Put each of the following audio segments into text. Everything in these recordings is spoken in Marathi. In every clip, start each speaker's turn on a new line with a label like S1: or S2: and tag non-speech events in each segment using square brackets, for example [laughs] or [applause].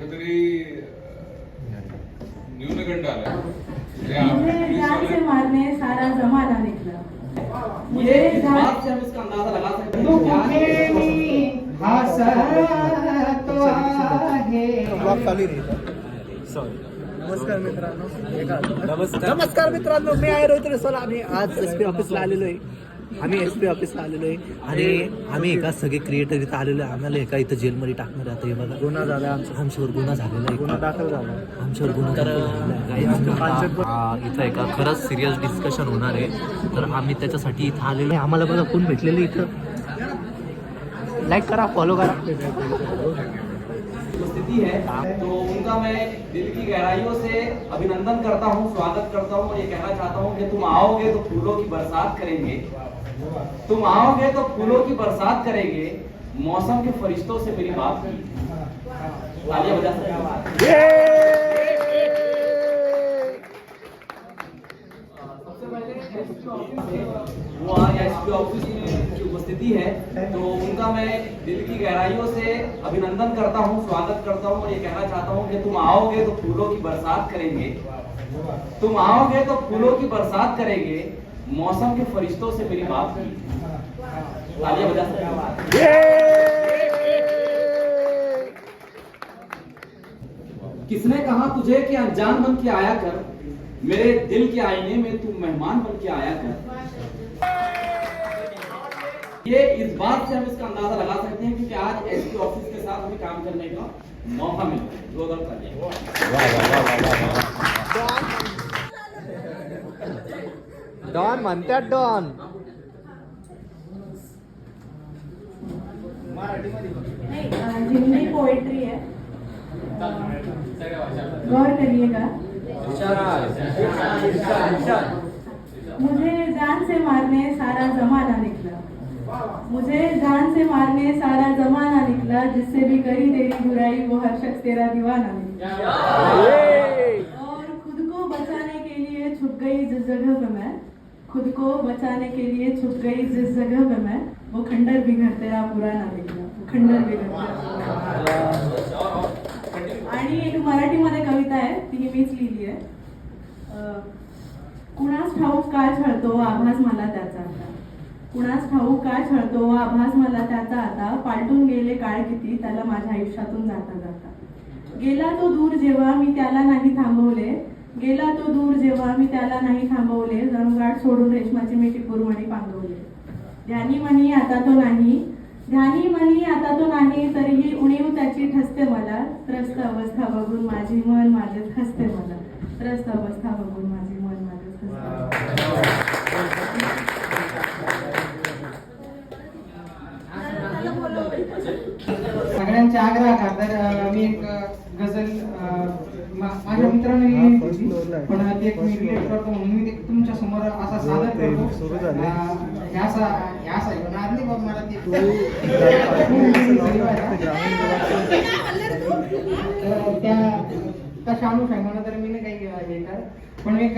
S1: कुठेतरी न्यूनगंड आला.
S2: से मारने सारा जमाना निकला मुझे
S3: इस बात से हम इसका अंदाज़ा लगा सकते हैं
S4: तू
S5: नमस्कार मित्रांनो. नमस्कार. नमस्कार मित्रांनो. मी आहे रोहित रेसोल आणि आज एस पी ऑफिसला आलेलो आहे. आम्ही एस पी ऑफिसला आलेलो आहे. आणि आम्ही एका सगळे क्रिएटर इथं आलेलो आहे. आम्हाला एका इथं जेलमध्ये टाकणार आहे आता हे बघा. गुन्हा झाला आमचा. आमच्यावर गुन्हा झालेला आहे. गुन्हा दाखल झाला आमच्यावर गुन्हा दाखल झालेला आहे. आ, इथं एका खरंच सिरियस डिस्कशन होणार आहे. तर आम्ही त्याच्यासाठी इथं आलेलो आहे. आम्हाला बघा कोण भेटलेलं आहे इथं. लाईक करा फॉलो करा.
S3: उपस्थिति है तो उनका मैं दिल की गहराइयों से अभिनंदन करता हूँ स्वागत करता हूँ और ये कहना चाहता हूँ कि तुम आओगे तो फूलों की बरसात करेंगे। तुम आओगे तो फूलों की बरसात करेंगे मौसम के फरिश्तों से मेरी बात की। तालियाँ बजा सकते हो? सबसे पहले वो एसपी ऑफ़िस में की उपस्थिति है तो उनका मैं दिल की गहराइयों से अभिनंदन करता हूँ स्वागत करता हूँ और ये कहना चाहता हूँ कि तुम आओगे तो फूलों की बरसात करेंगे। तुम आओगे तो फूलों की बरसात करेंगे मौसम के फरिश्तों से मेरी बात की। बजा सकते किसने कहा तुझे कि अनजान बन के आया कर? मेरे दिल के आईने में तू मेहमान बन के आया कर। ये इस बात से हम इसका अंदाज़ा लगा सकते हैं क्योंकि आज एसपी ऑफ़िस के साथ हमें काम करने का मौका मिला। जोरदार
S5: डॉन म्हणतात डॉन
S2: हिंदी पोएट्री है गौर करिएगा। मुझे जान से मारने सारा जमाना निकला। मुझे जान से मारने सारा जमाना निकला जिससे भी करी तेरी बुराई वो हर शख्स तेरा दीवाना निकला। और खुद को बचाने के लिए छुप गई जिस जगह पे मैं खुद को बचाने के लिए छुप गई जिस जगह पे मैं वो खंडर भी घर तेरा पुराना ना वो खंडर भी घर आणि एक मराठीमध्ये कविता आहे ती मीच लिहिली आहे. कुणास ठाऊक का छळतो आभास मला त्याचा आता? कुणास ठाऊक का छळतो आभास मला त्याचा आता? पालटून गेले काळ किती त्याला माझ्या आयुष्यातून जाता जाता. गेला तो दूर जेव्हा मी त्याला नाही थांबवले गेला तो दूर जेव्हा मी त्याला नाही थांबवले जणू सोडून रेशमाची मिठी पुरमणी पांगवले. ध्यानी म्हणी आता तो नाही. ध्यानी म्हणी आता तो नाही तरीही उणीव त्याची ठसते मला. त्रस्त अवस्था बघून माझी मन माझेच हसते मला. त्रस्त अवस्था बघून माझे मन माझेच हसते
S4: सगळ्यांच्या आग्रह खातर अं, मी एक अं, गझल अं, मा- माझ्या मित्राने लिहिली होती पण ती एक मी रिलेट करतो म्हणून मी ते तुमच्यासमोर असा मला ते तर त्या मी नाही काही हे पण एक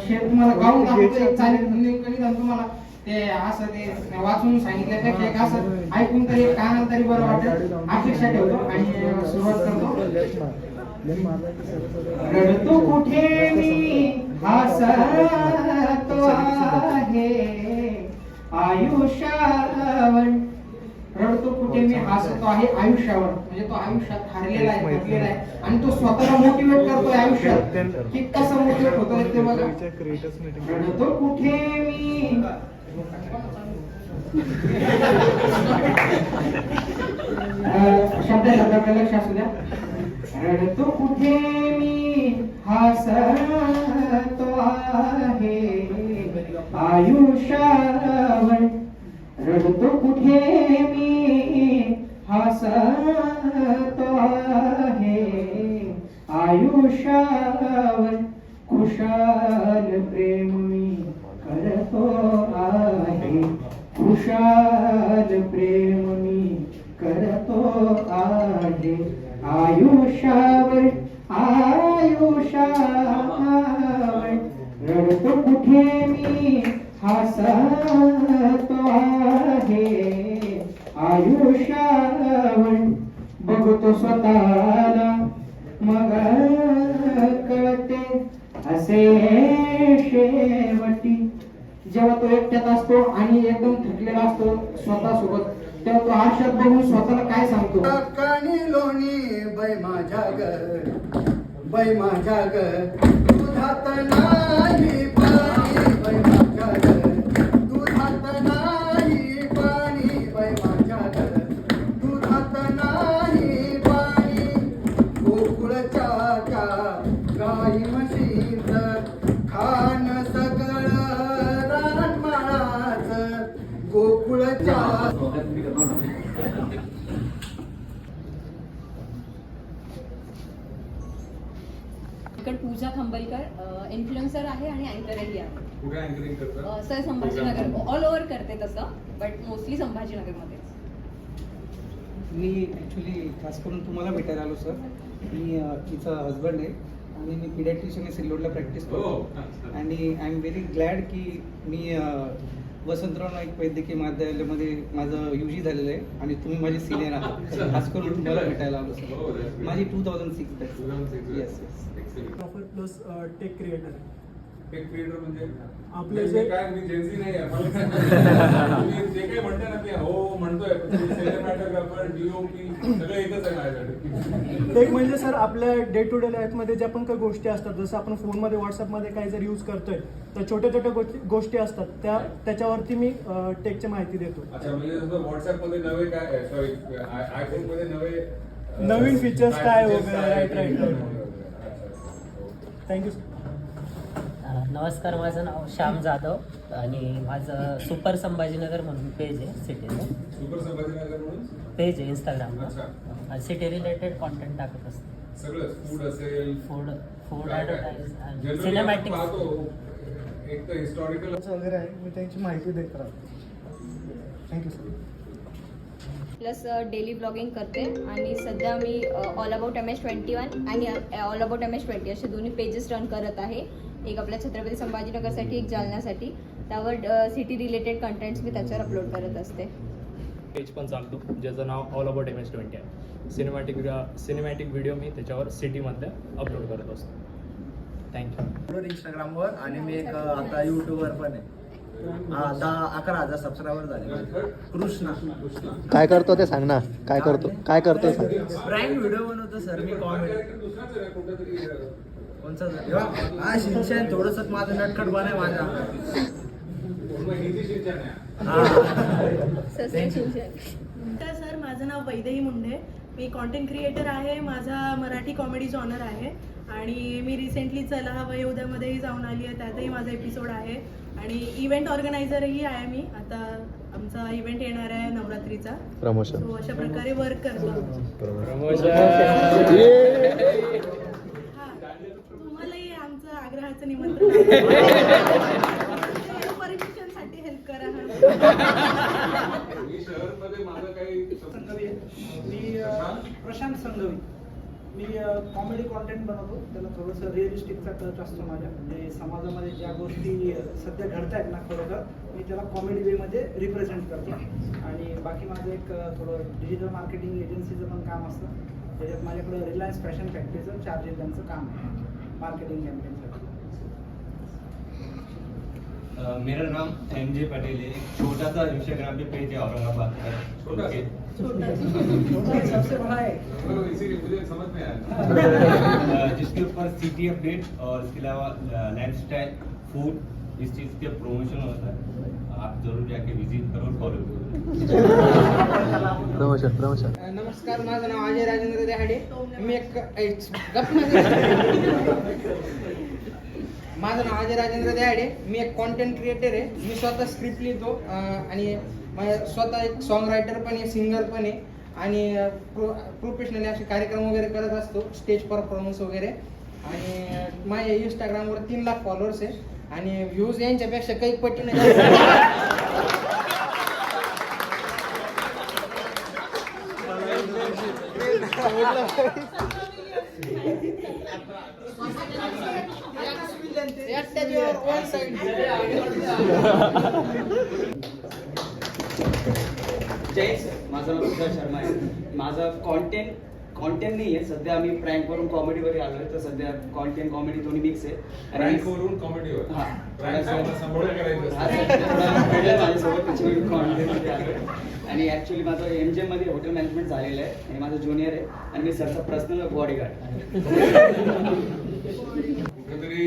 S4: शेर तुम्हाला गाऊन दाखवतो एक चालेल कधी तुम्हाला ते असं ते वाचून सांगितल्यापेक्षा एक असं ऐकून तरी कानाला तरी बरं वाटेल. अपेक्षा ठेवतो आणि सुरुवात करतो. रडतो कुठे मी? हसतो आहे. आयुष्यावर. रडतो कुठे मी? हसतो आहे. आयुष्यावर. म्हणजे तो आयुष्यात हरलेला आहे थकलेला आहे. आणि तो स्वतःला मोटिवेट करतोय आयुष्यात. की कसं मोटिवेट होतोय ते बघा. रडतो कुठे मी? शब्द शब्दाकडे लक्ष असू द्या. रडतो कुठे मी? हसतो आहे. आयुष्यावर रडतो कुठे मी? हसतो आहे. आयुष्यावर खुशाल प्रेम हसतो आहे आयुष्यावर बघतो स्वतःला. मग कळते असे शेवटी. जेव्हा तो एकट्यात असतो आणि एकदम थकलेला असतो स्वतः सोबत तेव्हा तो आरशात बघून स्वतःला काय सांगतो?
S6: कानी लोणी बै माझ्या ग बै माझ्या ग दुधात
S7: इकडे पूजा खंबलकर इन्फ्लुएन्सर आहे आणि अँकरही आहे.
S1: कुठे अँकरिंग करता
S7: अ, सर संभाजीनगर. ऑल ओव्हर करते तसं बट मोस्टली संभाजीनगरमध्येच.
S8: मी ॲक्च्युली खास करून तुम्हाला भेटायला आलो सर मी तिचा हजबंड आहे. आणि मी पिडॅट्रिशियन सिल्लोडला प्रॅक्टिस
S1: हो,
S8: करतो
S1: अच्छा.
S8: आणि आय एम व्हेरी ग्लॅड की मी वसंतराव नाईक वैद्यकीय महाविद्यालयामध्ये माझं यू जी झालेलं आहे आणि तुम्ही माझे सिनियर आहात. खास करून तुम्हाला भेटायला आलो
S1: हो,
S8: सर
S1: that's
S8: माझी. Two thousand six
S1: 2006
S8: yes yes
S9: plus tech creator
S1: Tech creator म्हणजे
S9: आपले जे-
S1: काय मी जेन्सी नाही आहे जे काही म्हणताय ना हो म्हणतोय. सगळं एकच आहे माझ्याकडे. [laughs]
S9: टेक म्हणजे सर आपल्या डे टू डे लाईफमध्ये ज्या पण काही गोष्टी असतात जसं आपण फोनमध्ये व्हॉट्सअपमध्ये काही जर यूज करतोय तर छोट्या छोट्या गोष्टी असतात. त्या त्याच्यावरती मी टेकची माहिती देतो.
S1: अच्छा म्हणजे जसं व्हॉट्सअपमध्ये नवे काय सॉरी आयफोनमध्ये नवे
S9: नवीन features काय वगैरे. थँक्यू
S10: अ, नमस्कार माझं नाव श्याम जाधव आणि माझं सुपर संभाजीनगर म्हणून पेज आहे सिटीचं
S1: सुपर संभाजीनगर म्हणून?
S10: पेज आहे इंस्टाग्रामवर
S1: अच्छा.
S10: सिटी रिलेटेड कॉन्टेंट टाकत असते.
S1: सगळं फूड असेल
S10: फूड? ॲडव्हर्टाईज सिनेमॅटिक
S1: एक तर हिस्टॉरिकल
S9: वगैरे आहे मी त्यांची माहिती देत राहतो. Thank you sir
S7: plus daily blogging करते आणि सध्या मी all about M S twenty one आणि all about M S twenty असे दोन्ही पेजेस रन करत आहे. एक आपल्या छत्रपती संभाजीनगरसाठी एक जालन्यासाठी. त्यावर सिटी रिलेटेड कंटेंट्स मी त्याच्यावर अपलोड करत असते.
S11: पेज पण चालतो. ज्याचं नाव all about M S twenty आहे. सिनेमॅटिक सिनेमॅटिक व्हिडिओ मी त्याच्यावर सिटीमध्ये अपलोड करत असतो. थँक्यू
S6: इंस्टाग्रामवर आणि मी एक आता युट्यूबवर पण आहे. हा, दहा अकरा हजार सबस्क्रायबर झाले. कृष्णा.
S12: काय करतो ते सांग ना. काय करतो काय करतो
S6: प्राईम व्हिडिओ बनवतो सर मी कॉमेडी हा शिक्षण थोडस माझं नटखट आहे माझा
S1: शिक्षण आहे
S13: नमस्कार सर माझं नाव वैदेही मुंडे. मी कॉन्टेंट क्रिएटर आहे माझा मराठी कॉमेडी जॉनर आहे. आणि मी रिसेंटली चला हवं येऊद्यामध्येही जाऊन आली आहे त्यातही माझा एपिसोड आहे. आणि इव्हेंट ऑर्गनायझरही आहे मी. आता आमचा इव्हेंट येणार आहे नवरात्रीचा.
S12: प्रमोशन
S13: अशा प्रकारे वर्क करतो. आमचं निमंत्रण परमिशनसाठी हेल्प करा
S1: मी माझं काही
S8: संघवी आहे. मी प्रशांत संघवी. मी कॉमेडी कॉन्टेंट बनवतो. त्याला थोडंसं रिअलिस्टिकचा टच असतो माझ्या. म्हणजे समाजामध्ये ज्या गोष्टी सध्या घडत आहेत ना खरोखर मी त्याला कॉमेडी वेमध्ये रिप्रेझेंट करतो. आणि बाकी माझं एक थोडं डिजिटल मार्केटिंग एजन्सीचं पण काम असतं. त्याच्यात माझ्याकडं रिलायन्स फॅशन फॅक्टरीचं चार जिल्ह्यांचं काम आहे. मार्केटिंग
S5: कॅम्पेन मेरा नाम एम जे पटेल है। एक छोटा सा इंस्टाग्राम पे पेज है औरंगाबाद का।
S1: छोटा
S8: सबसे बड़ा है।
S1: इसीलिए मुझे समझ में आया।
S5: जिसके ऊपर सिटी अपडेट और इसके अलावा लाइफ स्टाइल फ़ूड इस चीज़ के प्रमोशन होता है आप ज़रूर जाके विज़िट करो फॉलो करो।
S12: प्रमोशन प्रमोशन
S4: नमस्कार माझं नाव अजय राजेंद्र देहाडे. मी एक गप. [laughs] माझं नाव अजय राजेंद्र देहाडे मी एक कॉन्टेंट क्रिएटर आहे. मी स्वतः स्क्रिप्ट लिहितो आणि स्वतः एक सॉंग रायटर पण आहे सिंगर पण आहे. आणि प्रो प्रोफेशनली असे कार्यक्रम वगैरे करत असतो स्टेज परफॉर्मन्स वगैरे. आणि माझ्या इंस्टाग्रामवर तीन लाख फॉलोअर्स आहे. आणि व्ह्यूज यांच्यापेक्षा काही पटीने
S5: जय माझं नाव तुषार शर्मा आहे. माझं कॉन्टेंट
S3: कॉन्टेंट नाही आहे सध्या आम्ही प्रँक वरून कॉमेडीवर आलोय तर सध्या कॉन्टेंट कॉमेडी दोन्ही मिक्स आहे. आणि-
S1: कॉमेडीवर
S3: हा. आणि ऍक्च्युली माझं एमजे मध्ये हॉटेल मॅनेजमेंट झालेलं आहे. आणि माझं ज्युनियर आहे. आणि मी सरचा पर्सनल बॉडीगार्ड
S1: कुठेतरी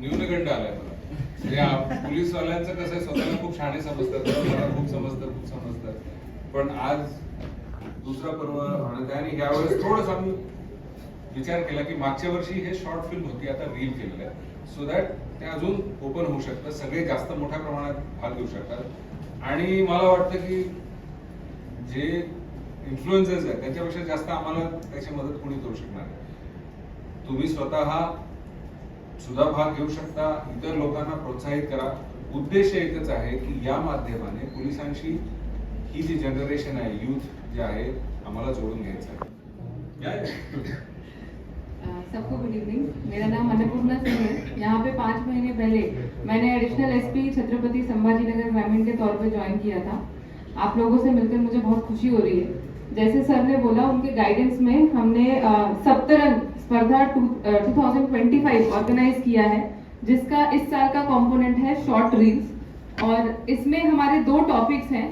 S1: न्यूनगंड आलाय पोलीस म्हणजे कसं आहे स्वतःला खूप शाणे समजतात मला खूप समजतं खूप समजतात. पण आज दुसरा पर्व म्हणत आहे आणि यावेळेस थोडंसं आम्ही विचार केला की मागच्या वर्षी हे शॉर्ट फिल्म होती आता रील केलेलं आहे. सो दॅट ते अजून ओपन होऊ शकतं सगळे जास्त मोठ्या प्रमाणात भाग घेऊ शकतात. आणि मला वाटतं की जे इन्फ्लुएन्सर्स आहेत त्यांच्यापेक्षा जास्त आम्हाला त्याची मदत कोणी करू शकणार तुम्ही स्वतः सुद्धा भाग घेऊ शकता. इतर लोकांना प्रोत्साहित करा. उद्देश एकच आहे की या माध्यमाने पोलिसांशी ही जी जनरेशन आहे यूथ जे आहे आम्हाला जोडून घ्यायचं आहे. या.
S14: सबको गुड इवनिंग मेरा नाम अन्नपूर्णा सिंह है। यहाँ पे पाँच महीने पहले मैंने एडिशनल एसपी छत्रपति संभाजी नगर ग्रामीण के तौर पे ज्वाइन किया था। आप लोगों से मिलकर मुझे बहुत खुशी हो रही है। जैसे सर ने बोला, उनके गाइडेंस में हमने सप्तरंग स्पर्धा टू ट्वेंटी फाइव ऑर्गेनाइज किया है, जिसका इस साल का कॉम्पोनेंट है शॉर्ट रील्स और इसमें हमारे दो टॉपिक्स हैं।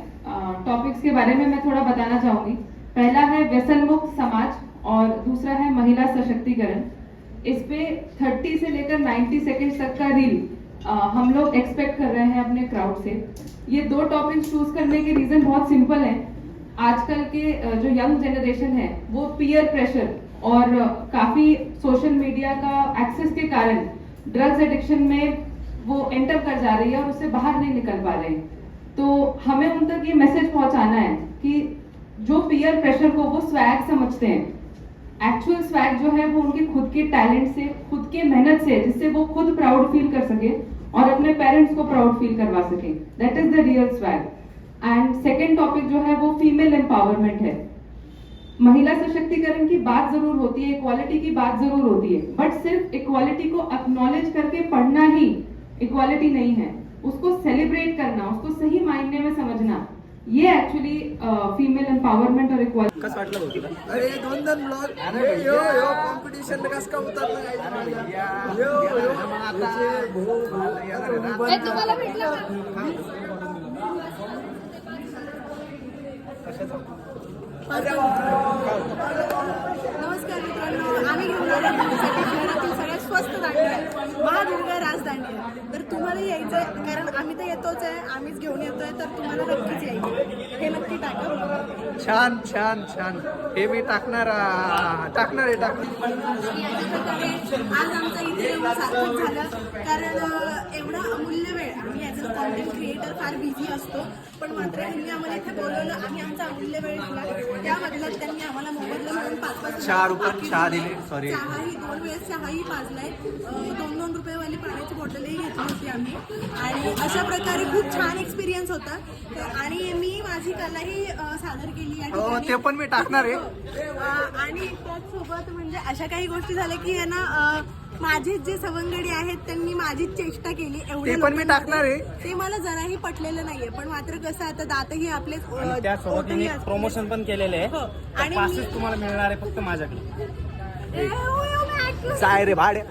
S14: टॉपिक्स के बारे में मैं थोड़ा बताना चाहूँगी। पहला है व्यसन मुक्त समाज। और दूसरा है महिला सशक्तिकरण। इस पे 30 से लेकर 90 सेकंड तक का रील हम लोग एक्सपेक्ट कर रहे हैं अपने क्राउड से। ये दो टॉपिक्स चूज़ करने के रीजन बहुत सिंपल है। आजकल के जो यंग जनरेशन है, वो पीयर प्रेशर और काफ़ी सोशल मीडिया का एक्सेस के कारण ड्रग्स एडिक्शन में वो एंटर कर जा रही है और उससे बाहर नहीं निकल पा रहे तो हमें उन तक ये मैसेज पहुंचाना है कि जो पीयर प्रेशर को वो स्वैग समझते हैं। एक्चुअल स्वैग जो है वो उनके खुद के टैलेंट से, खुद के मेहनत से, जिससे वो खुद प्राउड फील कर सके और अपने पेरेंट्स को प्राउड फील करवा सके. That is the real swag and second topic जो है वो फीमेल एम्पावरमेंट है. महिला सशक्तिकरण की बात ज़रूर होती है इक्वालिटी की बात ज़रूर होती है. बट सिर्फ़ इक्वालिटी को एक्नॉलेज करके पढ़ना ही इक्वालिटी नहीं है. उसको सेलिब्रेट करना, उसको सही मायने में समझना ये एक्चुअली फीमेल एम्पावरमेंट और इक्वालिटी
S12: कसं वाटलं तुला?
S6: अरे दोन दोन ब्लॉग यो यो कॉम्पिटिशन कस का उतरलं यो यो.
S7: तुम्हाला भेटलं
S14: नमस्कार मित्रांनो आम्ही घेऊन स्वस्त दांडी महादुर्गा राजदांडी तर तुम्हाला यायचं आहे कारण आम्ही तर येतोच आहे आम्हीच घेऊन येतोय तर तुम्हाला नक्कीच यायचं हे नक्की टाका.
S12: छान छान छान. हे मी टाकणार टाकणार आहे टाकणार.
S14: आज आमचा इथे येऊन सार्थक झालं. कारण एवढा अमूल्य वेळ आम्ही ॲज अ कॉन्टेंट क्रिएटर फार बिझी असतो. पण मात्र यांनी आम्हाला इथे बोलवलं आणि आमचा अमूल्य वेळ दिला त्या बदल्यात त्यांनी आम्हाला मोबदला म्हणून पाच पाच
S12: चार रुपयात
S14: बाकी
S12: चहा
S14: दिले.
S12: sorry.
S14: चहाही दोन वेळेस चहाही पाजलाय दोन दोन रुपयेवाली पाण्याची बॉटलही घेतली होती आम्ही आणि अशा प्रकारे खूप छान एक्सपिरियन्स होता आणि मी माझी कलाही सादर केली या
S12: हो. ते पण मी टाकणार आहे.
S14: आणि त्याचसोबत म्हणजे अशा काही गोष्टी झाल्या की आहे ना अं, माझे जे सवंगडी आहेत त्यांनी माझीच चेष्टा केली एवढ्या
S12: ते पण मी. टाकणार आहे.
S14: ते मला जराही पटलेलं नाहीये पण मात्र कसं आता दातही आपले
S15: आणि त्यासोबत मी. प्रमोशन पण केलेले
S14: हो.
S15: आहे
S14: आणि
S15: पासेस
S14: मी-
S15: तुम्हाला मिळणार आहे फक्त माझ्याकडे
S14: ए, हो, हो, मी ऐकलं.
S12: जाय रे भाड्या